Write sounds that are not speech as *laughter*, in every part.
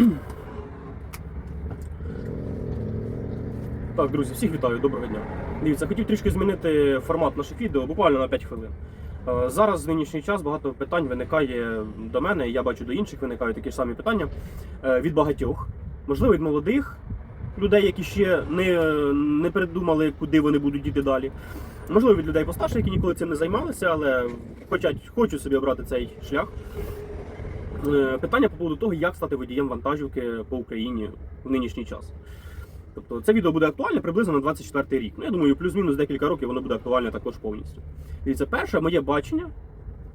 *clears throat* Так, друзі, всіх вітаю, доброго дня. Дивіться, хотів трішки змінити формат наших відео, буквально на 5 хвилин. Е, Зараз в нинішній час багато питань виникає до мене, я бачу до інших виникають такі ж самі питання е, від багатьох, можливо, від молодих людей, які ще не, не придумали, куди вони будуть йти далі. Можливо, від людей постарше, які ніколи цим не займалися, але хочуть, хочуть собі обрати цей шлях. Е, Питання по поводу того, як стати водієм вантажівки по Україні в нинішній час. Тобто це відео буде актуальне приблизно на 24 рік. Ну, я думаю, плюс-мінус декілька років воно буде актуальне також повністю. Дивіться, перше моє бачення.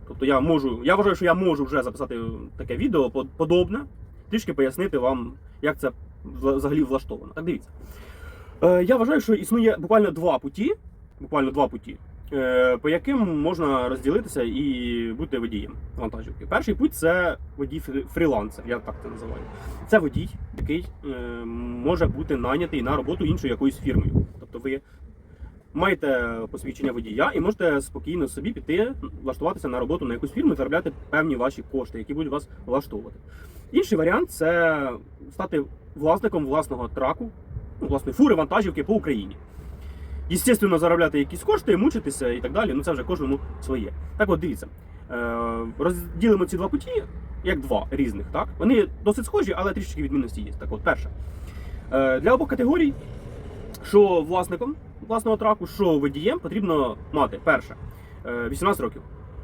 Тобто я можу, я вважаю, що я можу вже записати таке відео подобне, трішки пояснити вам, як це взагалі влаштовано. Так дивіться. Е, я вважаю, що існує буквально два путі, буквально два путі, по яким можна розділитися і бути водієм вантажівки. Перший путь це водій фрілансер, я так це називаю. Це водій, який е, може бути найнятий на роботу іншою якоюсь фірмою. Тобто ви маєте посвідчення водія і можете спокійно собі піти, влаштуватися на роботу на якусь фірму і заробляти певні ваші кошти, які будуть вас влаштовувати. Інший варіант це стати власником власного траку, ну, власної фури вантажівки по Україні. Єстественно, заробляти якісь кошти, мучитися і так далі. Ну це вже кожному своє. Так от дивіться. Е, розділимо ці два путі як два різних. Так? Вони досить схожі, але трішки відмінності є. Так от, перше. Е, для обох категорій, що власником власного траку, що водієм, потрібно мати перше е, 18 років,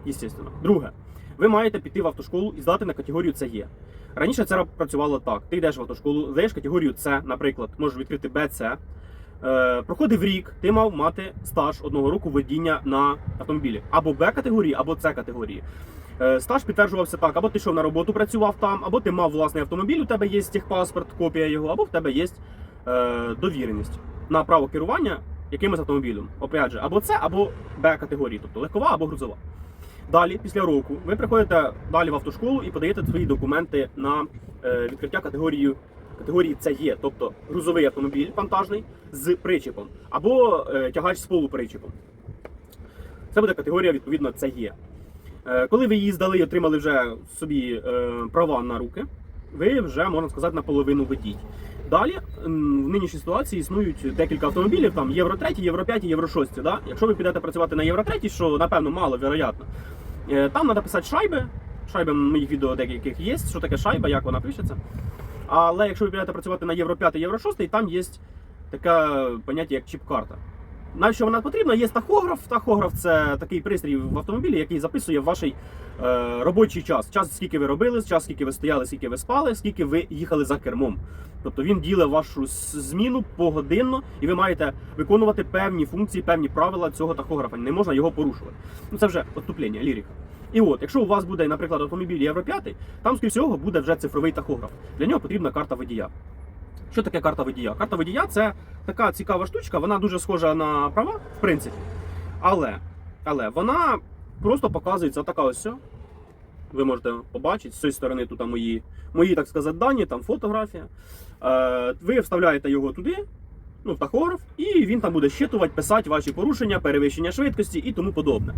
естественно. Друге, ви маєте піти в автошколу і здати на категорію ЦЕ. Раніше це працювало так: ти йдеш в автошколу, здаєш категорію С, наприклад, можеш відкрити БЦ. Е, проходив рік, ти мав мати стаж одного року водіння на автомобілі або Б категорії, або С категорії. Е, Стаж підтверджувався так: або ти йшов на роботу, працював там, або ти мав власний автомобіль, у тебе є техпаспорт, копія його, або в тебе є е, довіреність на право керування якимось автомобілем. Опять же, або С, або Б категорії, тобто легкова або грузова. Далі, після року, ви приходите далі в автошколу і подаєте свої документи на е, відкриття категорії категорії ЦЕ, є, тобто грузовий автомобіль вантажний з причепом, або е, тягач з полупричепом. Це буде категорія, відповідно, ЦЕ. Е, коли ви її здали і отримали вже собі е, права на руки, ви вже, можна сказати, наполовину водій. Далі в нинішній ситуації існують декілька автомобілів, там Євро 3, Євро 5, Євро 6. Да? Якщо ви підете працювати на Євро 3, що напевно мало вероятно, там треба писати шайби. Шайби моїх відео деяких є, що таке шайба, як вона пишеться. Але якщо ви підете працювати на Євро 5, Євро 6, там є таке поняття, як чіп-карта. Навіщо вона потрібна? Є тахограф. Тахограф це такий пристрій в автомобілі, який записує ваш е, робочий час. Час, скільки ви робили, час, скільки ви стояли, скільки ви спали, скільки ви їхали за кермом. Тобто він ділить вашу зміну погодинно, і ви маєте виконувати певні функції, певні правила цього тахографа. Не можна його порушувати. Ну це вже отступлення, лірика. І от, якщо у вас буде, наприклад, автомобіль Євро 5, там, скоріше всього, буде вже цифровий тахограф. Для нього потрібна карта водія. Що таке карта водія? Карта водія це така цікава штучка, вона дуже схожа на права, в принципі. Але, але вона просто показується така ось. Ви можете побачити з цієї сторони тут мої, мої, так сказати, дані, там фотографія. Е, ви вставляєте його туди, ну, тахограф, і він там буде щитувати, писати ваші порушення, перевищення швидкості і тому подобне.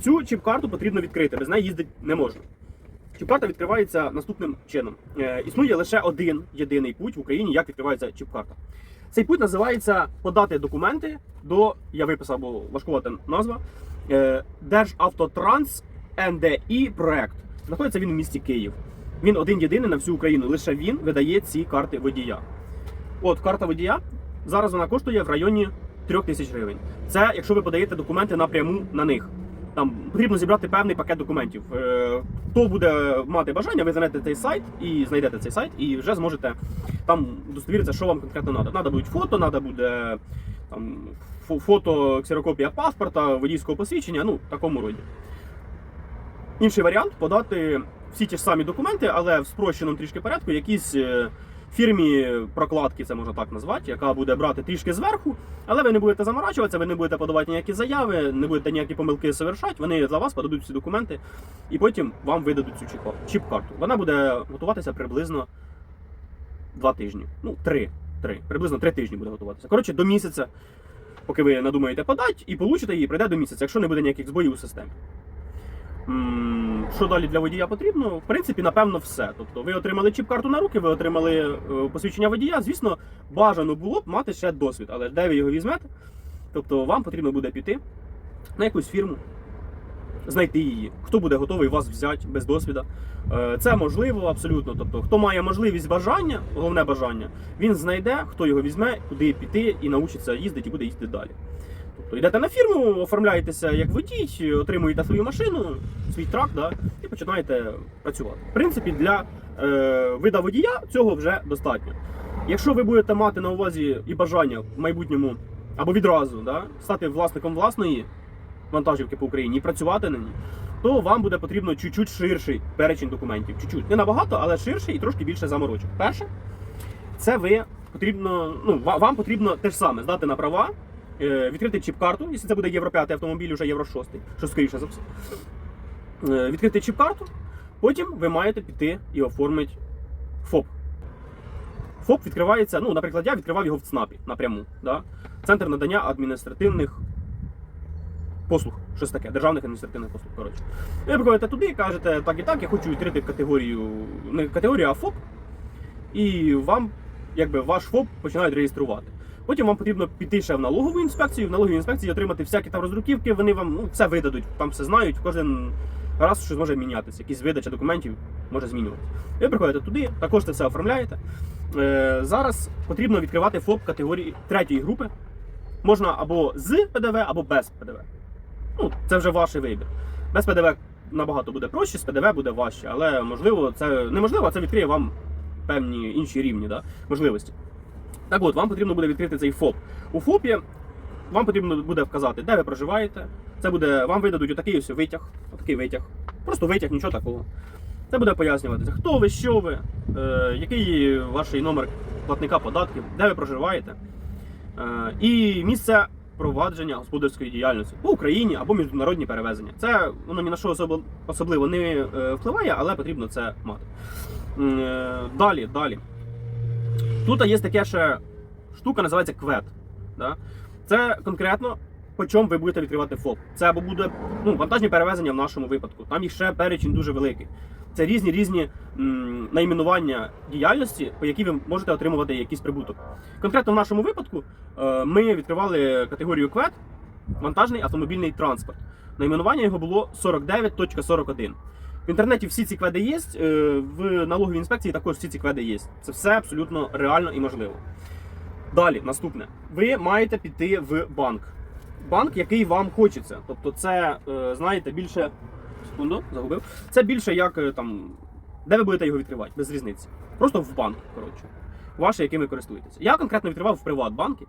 Цю чіп-карту потрібно відкрити, без неї їздити не можна. Чіп-карта відкривається наступним чином. Е, існує лише один єдиний путь в Україні, як відкривається чіп-карта. Цей путь називається подати документи до, я виписав, бо важкувата назва, е, Державтотранс НДІ проект. Знаходиться він в місті Київ. Він один єдиний на всю Україну. Лише він видає ці карти водія. От карта водія. Зараз вона коштує в районі 3 тисяч гривень. Це якщо ви подаєте документи напряму на них. Там потрібно зібрати певний пакет документів. Е, Хто буде мати бажання, ви знайдете цей сайт і знайдете цей сайт, і вже зможете там удостовіритися, що вам конкретно треба. Треба будуть фото, треба буде там, фото, ксерокопія паспорта, водійського посвідчення, ну, в такому роді. Інший варіант подати всі ті ж самі документи, але в спрощеному трішки порядку, якісь е, фірмі прокладки, це можна так назвати, яка буде брати трішки зверху, але ви не будете заморачуватися, ви не будете подавати ніякі заяви, не будете ніякі помилки совершати. Вони за вас подадуть всі документи і потім вам видадуть цю чіп- чіп-карту. Вона буде готуватися приблизно два тижні. Ну, три. Три. Приблизно три тижні буде готуватися. Коротше, до місяця, поки ви надумаєте подати, і получите її, прийде до місяця, якщо не буде ніяких збоїв у системі. Що далі для водія потрібно? В принципі, напевно, все. Тобто, ви отримали чіп-карту на руки, ви отримали е, посвідчення водія. Звісно, бажано було б мати ще досвід, але де ви його візьмете? Тобто, вам потрібно буде піти на якусь фірму, знайти її. Хто буде готовий вас взяти без досвіда? Е, Це можливо абсолютно. Тобто, хто має можливість бажання, головне бажання, він знайде, хто його візьме, куди піти і научиться їздити і буде їздити далі. Тобто йдете на фірму, оформляєтеся як водій, отримуєте свою машину, свій трак, да, і починаєте працювати. В принципі, для е, вида водія цього вже достатньо. Якщо ви будете мати на увазі і бажання в майбутньому або відразу да, стати власником власної вантажівки по Україні і працювати на ній, то вам буде потрібно чуть-чуть ширший перечень документів. Чуть-чуть. Не набагато, але ширший і трошки більше заморочок. Перше, це ви потрібно, ну, вам потрібно те ж саме здати на права, відкрити чіп-карту, якщо це буде Євро 5 автомобіль, вже Євро 6, що скоріше за все. Е, Відкрити чіп-карту, потім ви маєте піти і оформити ФОП. ФОП відкривається, ну, наприклад, я відкривав його в ЦНАПі напряму. Да? Центр надання адміністративних послуг, щось таке, державних адміністративних послуг. Коротше. Ви приходите туди і кажете, так і так, я хочу відкрити категорію, не категорію, а ФОП. І вам, якби, ваш ФОП починають реєструвати. Потім вам потрібно піти ще в налогову інспекцію, в налоговій інспекції отримати всякі там роздруківки, вони вам ну, все видадуть, там все знають, кожен раз щось може мінятися, якісь видача документів може змінюватися. Ви приходите туди, також це все оформляєте. Е, зараз потрібно відкривати ФОП категорії третьої групи. Можна або з ПДВ, або без ПДВ. Ну, це вже ваш вибір. Без ПДВ набагато буде проще, з ПДВ буде важче, але можливо, це неможливо, а це відкриє вам певні інші рівні да, можливості. Так от, вам потрібно буде відкрити цей ФОП. У ФОПі вам потрібно буде вказати, де ви проживаєте. Це буде, вам видадуть отакий ось витяг, отакий витяг. Просто витяг, нічого такого. Це буде пояснюватися, хто ви, що ви, е, який ваш номер платника податків, де ви проживаєте, е, і місце провадження господарської діяльності по Україні або міжнародні перевезення. Це воно ні на що особ- особливо не е, впливає, але потрібно це мати. Е, Далі, далі. Тут є таке ще штука, називається квет. Да? Це конкретно по чому ви будете відкривати ФОП. Це або буде ну, вантажні перевезення в нашому випадку. Там їх ще перечень дуже великий. Це різні різні найменування діяльності, по якій ви можете отримувати якийсь прибуток. Конкретно в нашому випадку е, ми відкривали категорію квет вантажний автомобільний транспорт. Найменування його було 49.41. В інтернеті всі ці кведи є, е, в налоговій інспекції також всі ці кведи є. Це все абсолютно реально і можливо. Далі, наступне. Ви маєте піти в банк. Банк, який вам хочеться. Тобто, це, е, знаєте, більше. Секунду, загубив. Це більше як е, там. Де ви будете його відкривати, без різниці. Просто в банк, коротше. Ваше, яким ви користуєтеся. Я конкретно відкривав в Приватбанкі.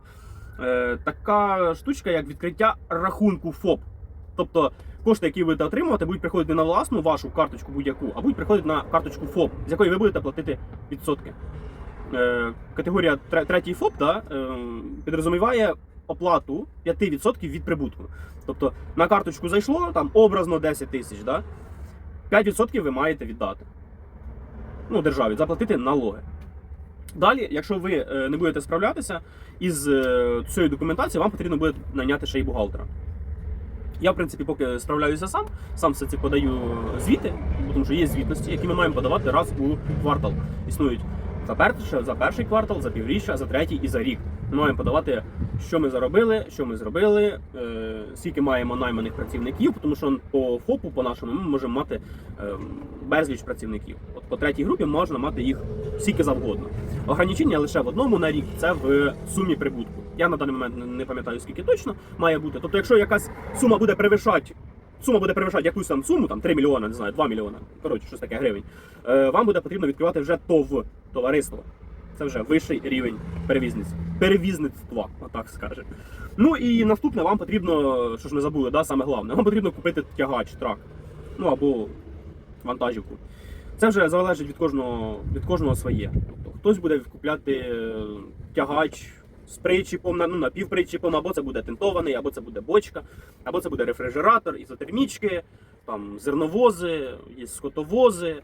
Е, така штучка, як відкриття рахунку ФОП. Тобто кошти, які ви будете отримувати, будуть приходити не на власну вашу карточку будь-яку, а будуть приходити на карточку ФОП, з якої ви будете платити відсотки. Е, категорія тре- третій ФОП да, е, підрозуміває оплату 5% від прибутку. Тобто на карточку зайшло там образно 10 тисяч, да, 5% ви маєте віддати. Ну, державі, заплатити налоги. Далі, якщо ви е, не будете справлятися із цією документацією, вам потрібно буде найняти ще й бухгалтера. Я, в принципі, поки справляюся сам, сам все це подаю звіти, тому що є звітності, які ми маємо подавати раз у квартал. Існують за перший, за перший квартал, за півріччя, за третій і за рік. Ми маємо подавати, що ми заробили, що ми зробили, е, скільки маємо найманих працівників, тому що по ФОПу, по нашому, ми можемо мати е, безліч працівників. От по третій групі можна мати їх скільки завгодно. Ограничення лише в одному на рік це в сумі прибутку. Я на даний момент не- пам'ятаю, скільки точно має бути. Тобто, якщо якась сума буде перевищати. Сума буде перевищати якусь там суму, там 3 мільйони, не знаю, 2 мільйони, коротше, щось таке гривень. Е, вам буде потрібно відкривати вже ТОВ, товариство. Це вже вищий рівень перевізництва. Перевізництва, отак скаже. Ну і наступне вам потрібно, що ж ми забули, да, саме головне, вам потрібно купити тягач, трак. Ну або вантажівку. Це вже залежить від кожного, від кожного своє. Тобто хтось буде купляти е, тягач з причіпом, ну, напівпричіпом, або це буде тентований, або це буде бочка, або це буде рефрижератор, ізотермічки, там зерновози, є скотовози,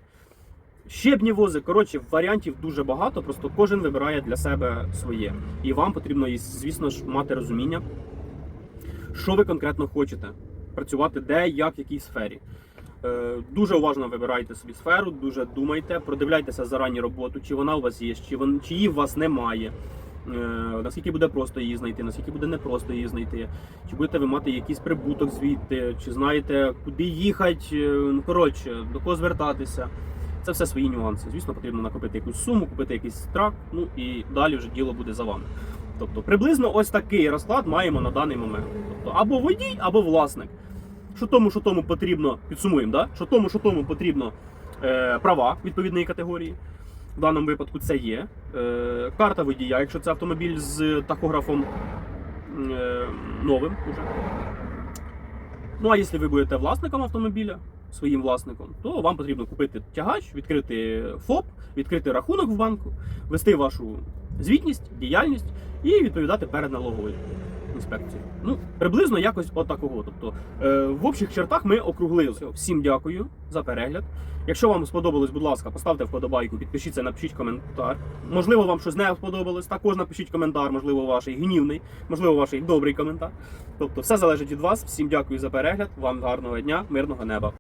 щебні вози. Коротше, варіантів дуже багато, просто кожен вибирає для себе своє. І вам потрібно, звісно ж, мати розуміння, що ви конкретно хочете працювати де, як, в якій сфері. Е, Дуже уважно вибирайте собі сферу, дуже думайте, продивляйтеся зарані роботу, чи вона у вас є, чи її у вас немає. Е, Наскільки буде просто її знайти, наскільки буде непросто її знайти, чи будете ви мати якийсь прибуток звідти, чи знаєте, куди їхати, е, ну коротше, до кого звертатися. Це все свої нюанси. Звісно, потрібно накопити якусь суму, купити якийсь трак, ну і далі вже діло буде за вами. Тобто, приблизно ось такий розклад маємо на даний момент. Тобто, або водій, або власник. Що тому, що тому потрібно, підсумуємо, да? що тому, що тому потрібно е, права відповідної категорії. В даному випадку це є. Е, карта водія, якщо це автомобіль з тахографом е, новим уже. Ну а якщо ви будете власником автомобіля, своїм власником, то вам потрібно купити тягач, відкрити ФОП, відкрити рахунок в банку, вести вашу звітність, діяльність і відповідати перед налоговою інспекцією. Ну, приблизно якось отакого. Тобто, е, в общих чертах ми округлили. Все, Всім дякую за перегляд. Якщо вам сподобалось, будь ласка, поставте вподобайку, підпишіться, напишіть коментар. Можливо, вам щось не сподобалось, також напишіть коментар, можливо, ваш гнівний, можливо, ваш добрий коментар. Тобто, все залежить від вас. Всім дякую за перегляд. Вам гарного дня, мирного неба.